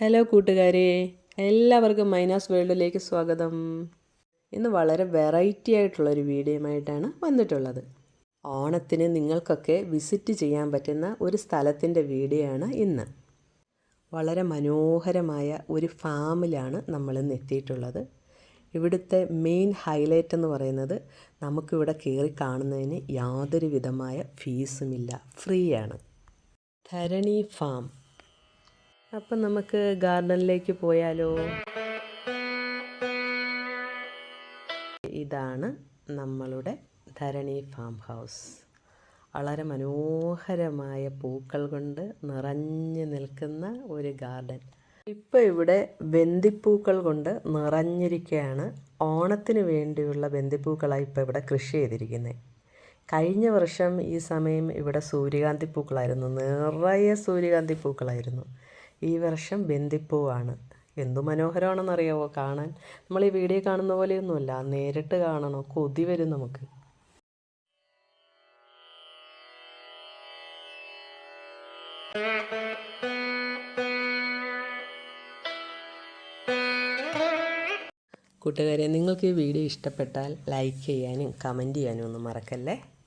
Hello കൂട്ടുകാരെ എല്ലാവർക്കും മൈനാസ് വേൾഡിലേക്ക് സ്വാഗതം. ഇന്ന് വളരെ വെറൈറ്റി ആയിട്ടുള്ളൊരു വീഡിയോയുമായിട്ടാണ് വന്നിട്ടുള്ളത്. ഓണത്തിന് നിങ്ങൾക്കൊക്കെ വിസിറ്റ് ചെയ്യാൻ പറ്റുന്ന ഒരു സ്ഥലത്തിന്റെ വീഡിയോ ആണ് ഇന്ന്. വളരെ മനോഹരമായ ഒരു ഫാമിലാണ് നമ്മൾ ഇന്ന് എത്തിയിട്ടുള്ളത്. ഇവിടുത്തെ മെയിൻ ഹൈലൈറ്റ് എന്ന് പറയുന്നത് നമുക്കിവിടെ കയറി കാണുന്നതിന് യാതൊരു വിധമായ ഫീസുമില്ല ഫ്രീ ആണ്. ധരണി ഫാം അപ്പം നമുക്ക് ഗാർഡനിലേക്ക് പോയാലോ? ഇതാണ് നമ്മളുടെ ധരണി ഫാം ഹൗസ്. വളരെ മനോഹരമായ പൂക്കൾ കൊണ്ട് നിറഞ്ഞു നിൽക്കുന്ന ഒരു ഗാർഡൻ. ഇപ്പോൾ ഇവിടെ ബന്ദിപ്പൂക്കൾ കൊണ്ട് നിറഞ്ഞിരിക്കുകയാണ് ഓണത്തിന് വേണ്ടിയുള്ള ബന്ദിപ്പൂക്കളാണ് ഇപ്പോൾ ഇവിടെ കൃഷി ചെയ്തിരിക്കുന്നത് കഴിഞ്ഞ വർഷം ഈ സമയം ഇവിടെ സൂര്യകാന്തി പൂക്കളായിരുന്നു. നിറയെ സൂര്യകാന്തി പൂക്കളായിരുന്നു. ഈ വർഷം ബന്ദിപ്പൂവാണ്. എന്തു മനോഹരമാണെന്നറിയാവോ? കാണാൻ. നമ്മൾ ഈ വീഡിയോ കാണുന്ന പോലെയൊന്നുമല്ല. നേരിട്ട് കാണണം. കൊതി വരും നമുക്ക്. കൂട്ടുകാരെ നിങ്ങൾക്ക് ഈ വീഡിയോ ഇഷ്ടപ്പെട്ടാൽ ലൈക്ക് ചെയ്യാനും കമന്റ് ചെയ്യാനും ഒന്നും മറക്കല്ലേ?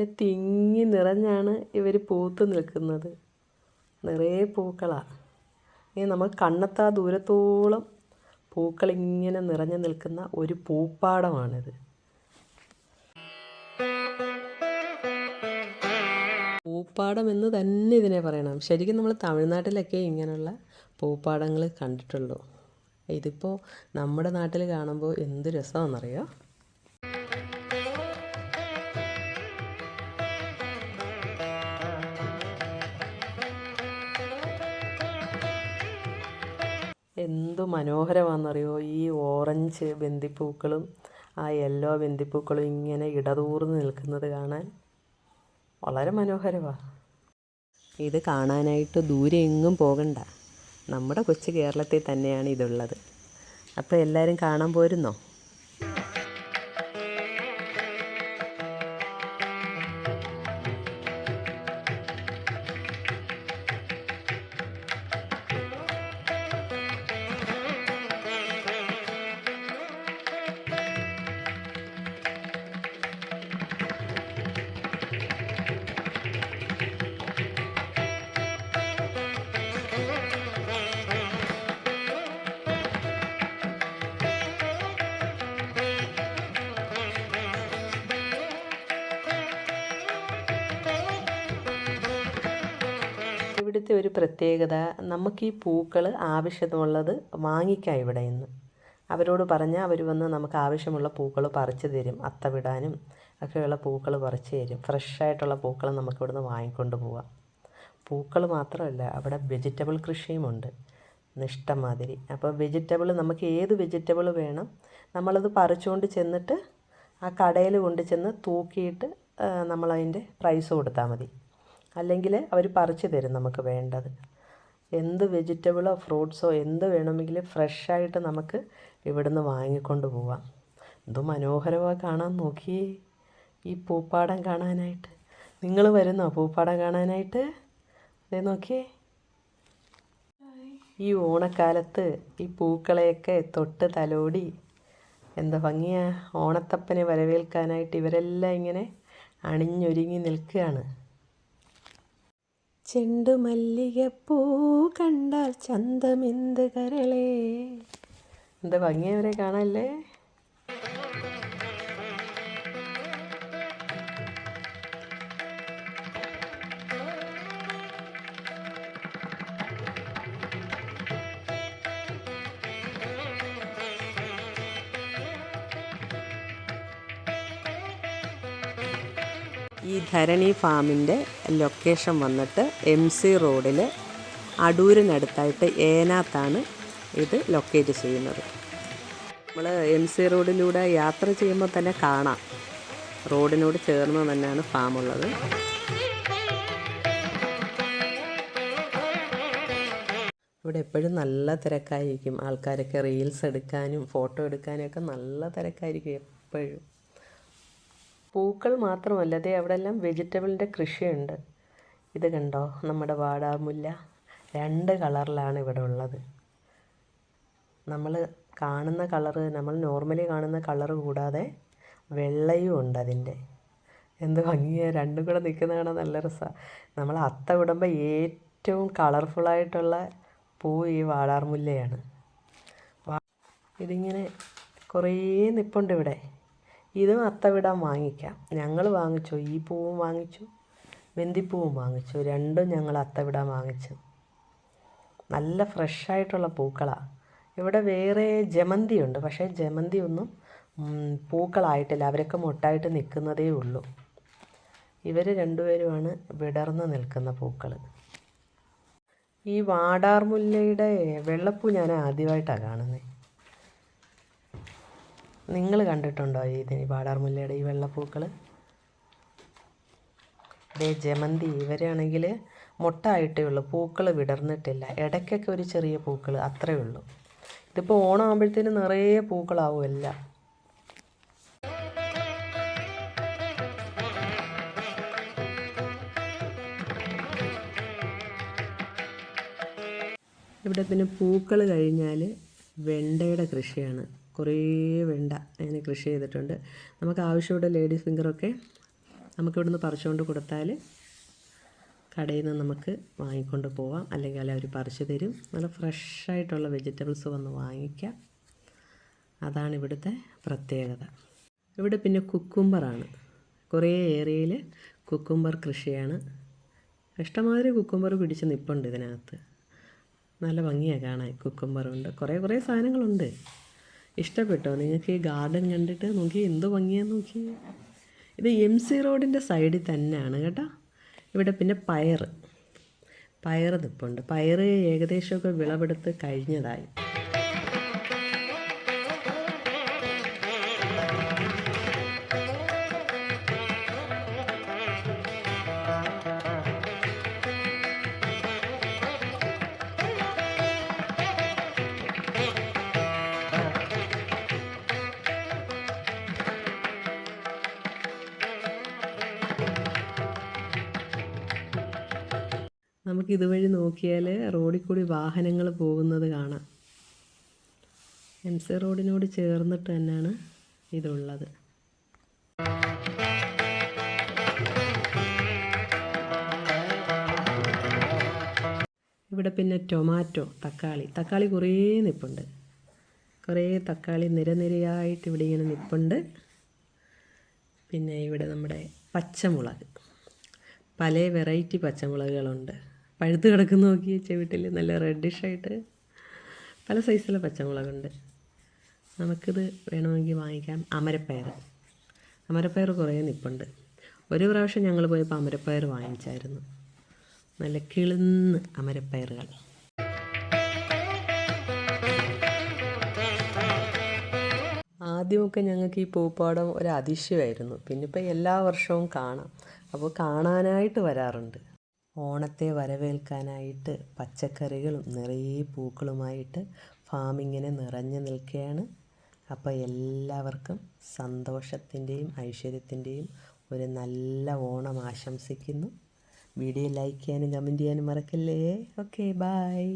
ഇങ്ങനെ തിങ്ങി നിറഞ്ഞാണ് ഇവർ പൂത്ത് നിൽക്കുന്നത്. നിറയെ പൂക്കളാണ് ഇനി നമ്മൾ കണ്ണെത്താ ദൂരത്തോളം പൂക്കൾ ഇങ്ങനെ നിറഞ്ഞു നിൽക്കുന്ന ഒരു പൂപ്പാടമാണിത്. പൂപ്പാടം എന്ന് തന്നെ ഇതിനെ പറയണം. ശരിക്കും നമ്മൾ തമിഴ്നാട്ടിലൊക്കെ ഇങ്ങനെയുള്ള പൂപ്പാടങ്ങൾ കണ്ടിട്ടുള്ളൂ. ഇതിപ്പോൾ നമ്മുടെ നാട്ടിൽ കാണുമ്പോൾ എന്ത് രസമാണെന്നറിയോ? മനോഹരമാണെന്നറിയോ? ഈ ഓറഞ്ച് ബന്ദിപ്പൂക്കളും ആ യെല്ലോ ബന്ദിപ്പൂക്കളും ഇങ്ങനെ ഇടതൂർന്ന് നിൽക്കുന്നത് കാണാൻ വളരെ മനോഹരമാണ് ഇത് കാണാനായിട്ട് ദൂരെ എങ്ങും പോകണ്ട. നമ്മുടെ കൊച്ചു കേരളത്തിൽ തന്നെയാണ് ഇതുള്ളത്. അപ്പോൾ എല്ലാവരും കാണാൻ പോരുന്നോ? ഇവിടുത്തെ ഒരു പ്രത്യേകത നമുക്ക് ഈ പൂക്കൾ ആവശ്യമുള്ളത് വാങ്ങിക്കാം ഇവിടെ നിന്ന് അവരോട് പറഞ്ഞാൽ അവർ വന്ന് നമുക്ക് ആവശ്യമുള്ള പൂക്കൾ പറിച്ചു തരും അത്തവിടാനും ഒക്കെയുള്ള പൂക്കൾ പറിച്ചു തരും. ഫ്രഷായിട്ടുള്ള പൂക്കൾ നമുക്ക് ഇവിടുന്ന് വാങ്ങിക്കൊണ്ട് പോവാം. പൂക്കൾ മാത്രമല്ല അവിടെ വെജിറ്റബിൾ കൃഷിയുമുണ്ട് നിഷ്ടമാതിരി. അപ്പോൾ വെജിറ്റബിൾ നമുക്ക് ഏത് വെജിറ്റബിൾ വേണം നമ്മളത് പറിച്ചുകൊണ്ട് ചെന്നിട്ട് ആ കടയിൽ കൊണ്ട് ചെന്ന് തൂക്കിയിട്ട് നമ്മളതിന്റെ പ്രൈസ് കൊടുത്താൽ മതി. അല്ലെങ്കിൽ അവർ പറിച്ചു തരും നമുക്ക് വേണ്ടത്. എന്ത് വെജിറ്റബിളോ ഫ്രൂട്ട്സോ എന്ത് വേണമെങ്കിലും ഫ്രഷായിട്ട് നമുക്ക് ഇവിടുന്ന് വാങ്ങിക്കൊണ്ട് പോവാം. എന്ത് മനോഹരമാണ് കാണാൻ നോക്കിയേ ഈ പൂപ്പാടം കാണാനായിട്ട്. നിങ്ങൾ വരുന്നോ പൂപ്പാടം കാണാനായിട്ട്? അതേ നോക്കിയേ ഈ ഓണക്കാലത്ത് ഈ പൂക്കളെയൊക്കെ തൊട്ട് തലോടി എന്താ ഭംഗിയാ? ഓണത്തപ്പനെ വരവേൽക്കാനായിട്ട് ഇവരെല്ലാം ഇങ്ങനെ അണിഞ്ഞൊരുങ്ങി നിൽക്കുകയാണ്. ചെണ്ടുമല്ലികപ്പൂ കണ്ടാൽ ചന്തമെന്ത് കരളേ. എന്താ ഭംഗിയവരെ കാണല്ലേ ഈ ധരണി ഫാമിന്റെ ലൊക്കേഷൻ വന്നിട്ട് എം സി റോഡിൽ അടൂരിനടുത്തായിട്ട് ഏനാത്താണ് ഇത് ലൊക്കേറ്റ് ചെയ്യുന്നത്. നമ്മൾ എം സി റോഡിലൂടെ യാത്ര ചെയ്യുമ്പോൾ തന്നെ കാണാം. റോഡിനോട് ചേർന്ന് തന്നെയാണ് ഫാം ഉള്ളത്. ഇവിടെ എപ്പോഴും നല്ല തിരക്കായിരിക്കും. ആൾക്കാരൊക്കെ റീൽസ് എടുക്കാനും ഫോട്ടോ എടുക്കാനും ഒക്കെ നല്ല തിരക്കായിരിക്കും എപ്പോഴും. പൂക്കൾ മാത്രമല്ല അതേ അവിടെ എല്ലാം വെജിറ്റബിളിന്റെ കൃഷിയുണ്ട്. ഇത് കണ്ടോ? നമ്മുടെ വാടാമുല്ല. രണ്ട് കളറിലാണ് ഇവിടെ ഉള്ളത്. നമ്മൾ കാണുന്ന കളറ് നമ്മൾ നോർമലി കാണുന്ന കളറ് കൂടാതെ വെള്ളയും ഉണ്ട് അതിന്റെ. എന്ത് ഭംഗിയാണ് രണ്ടും കൂടെ നിൽക്കുന്ന കാണാൻ നല്ല രസമാണ് നമ്മൾ അത്ത വിടുമ്പോൾ ഏറ്റവും കളർഫുള്ളായിട്ടുള്ള പൂ ഈ വാടാർമുല്ലയാണ് ഇതിങ്ങനെ കുറേ നിപ്പുണ്ട് ഇവിടെ. ഇതും അത്തവിടാൻ വാങ്ങിക്കാം. ഞങ്ങൾ വാങ്ങിച്ചു. ഈ പൂവും വാങ്ങിച്ചു. വെന്തിപ്പൂവും വാങ്ങിച്ചു. രണ്ടും ഞങ്ങൾ അത്തവിടാൻ വാങ്ങിച്ചു. നല്ല ഫ്രഷായിട്ടുള്ള പൂക്കളാണ് ഇവിടെ വേറെ ജമന്തി ഉണ്ട് പക്ഷേ ജമന്തി ഒന്നും പൂക്കളായിട്ടില്ല. അവരൊക്കെ മൊട്ടായിട്ട് നിൽക്കുന്നതേ ഉള്ളൂ. ഇവർ രണ്ടുപേരുമാണ് വിടർന്ന് നിൽക്കുന്ന പൂക്കൾ ഈ വാടാർമുല്ലയുടെ വെള്ളപ്പൂ ഞാൻ ആദ്യമായിട്ടാണ് കാണുന്നത് നിങ്ങൾ കണ്ടിട്ടുണ്ടോ ഈ ഇതിന് പാടാർമുല്ലയുടെ ഈ വെള്ളപ്പൂക്കൾ ദേ ജമന്തി ഇവരാണെങ്കിൽ മുട്ടായിട്ടേ ഉള്ളൂ പൂക്കൾ വിടർന്നിട്ടില്ല. ഇടയ്ക്കൊക്കെ ഒരു ചെറിയ പൂക്കൾ അത്രേ ഉള്ളൂ. ഇതിപ്പോൾ ഓണം ആകുമ്പോഴത്തേന് നിറയെ പൂക്കളാവും എല്ലാം. ഇവിടെ പിന്നെ പൂക്കൾ കഴിഞ്ഞാൽ വെണ്ടയുടെ കൃഷിയാണ്. കുറേ വെണ്ട. അങ്ങനെ കൃഷി ചെയ്തിട്ടുണ്ട്. നമുക്ക് ആവശ്യമുള്ള ലേഡീസ് ഫിംഗറൊക്കെ നമുക്കിവിടുന്ന് പറിച്ചുകൊണ്ട് കൊടുത്താൽ കടയിൽ നിന്ന് നമുക്ക് വാങ്ങിക്കൊണ്ട് പോവാം. അല്ലെങ്കിൽ അവർ പറിച്ചു തരും. നല്ല ഫ്രഷായിട്ടുള്ള വെജിറ്റബിൾസ് വന്ന് വാങ്ങിക്കാം. അതാണ് ഇവിടുത്തെ പ്രത്യേകത. ഇവിടെ പിന്നെ കുക്കുംബറാണ്. കുറേ ഏരിയയിൽ കുക്കുംബർ കൃഷിയാണ്. ഇഷ്ടമാതിരി കുക്കുംബർ പിടിച്ച് നിൽപ്പുണ്ട് ഇതിനകത്ത്. നല്ല ഭംഗിയാണ് കാണാൻ. കുക്കുംബറുണ്ട്. കുറേ കുറേ സാധനങ്ങളുണ്ട്. ഇഷ്ടപ്പെട്ടോ? നിങ്ങൾക്ക് ഈ ഗാർഡൻ കണ്ടിട്ട് നോക്കി എന്ത് ഭംഗിയാന്ന് നോക്കി ഇത് എം സി റോഡിന്റെ സൈഡിൽ തന്നെയാണ് കേട്ടോ. ഇവിടെ പിന്നെ പയർ പയർ നിൽപ്പുണ്ട് പയർ ഏകദേശമൊക്കെ വിളവെടുത്ത് കഴിഞ്ഞതായി. നമുക്ക് ഇതുവഴി നോക്കിയാൽ റോഡിൽ കൂടി വാഹനങ്ങൾ പോകുന്നത് കാണാം. എം സി റോഡിനോട് ചേർന്നിട്ട് തന്നെയാണ് ഇതുള്ളത്. ഇവിടെ പിന്നെ ടൊമാറ്റോ തക്കാളി തക്കാളി കുറേ നിപ്പുണ്ട്. കുറേ തക്കാളി നിരനിരയായിട്ട് ഇവിടെ ഇങ്ങനെ നിപ്പുണ്ട്. പിന്നെ ഇവിടെ നമ്മുടെ പച്ചമുളക്. പല വെറൈറ്റി പച്ചമുളകുകളുണ്ട്. പഴുത്ത് കിടക്കുന്ന നോക്കി ചെവിട്ടിൽ നല്ല റെഡിഷായിട്ട് പല സൈസിലെ പച്ചമുളകുണ്ട്. നമുക്കിത് വേണമെങ്കിൽ വാങ്ങിക്കാം. അമരപ്പയർ. അമരപ്പയർ കുറേ നിപ്പുണ്ട്. ഒരു പ്രാവശ്യം ഞങ്ങൾ പോയപ്പോൾ അമരപ്പയർ വാങ്ങിച്ചായിരുന്നു. നല്ല കിളുന്ന് അമരപ്പയറുകൾ. ആദ്യമൊക്കെ ഞങ്ങൾക്ക് ഈ പൂപ്പാടം ഒരു അതിശയമായിരുന്നു. പിന്നെ ഇപ്പം എല്ലാ വർഷവും കാണാം. അപ്പോൾ കാണാനായിട്ട് വരാറുണ്ട്. ഓണത്തെ വരവേൽക്കാനായിട്ട് പച്ചക്കറികളും നിറയെ പൂക്കളുമായിട്ട് ഫാമിങ്ങനെ നിറഞ്ഞു നിൽക്കുകയാണ്. അപ്പോൾ എല്ലാവർക്കും സന്തോഷത്തിന്റെയും ഐശ്വര്യത്തിന്റെയും ഒരു നല്ല ഓണം ആശംസിക്കുന്നു. വീഡിയോ ലൈക്ക് ചെയ്യാനും കമന്റ് ചെയ്യാനും മറക്കല്ലേ? Okay bye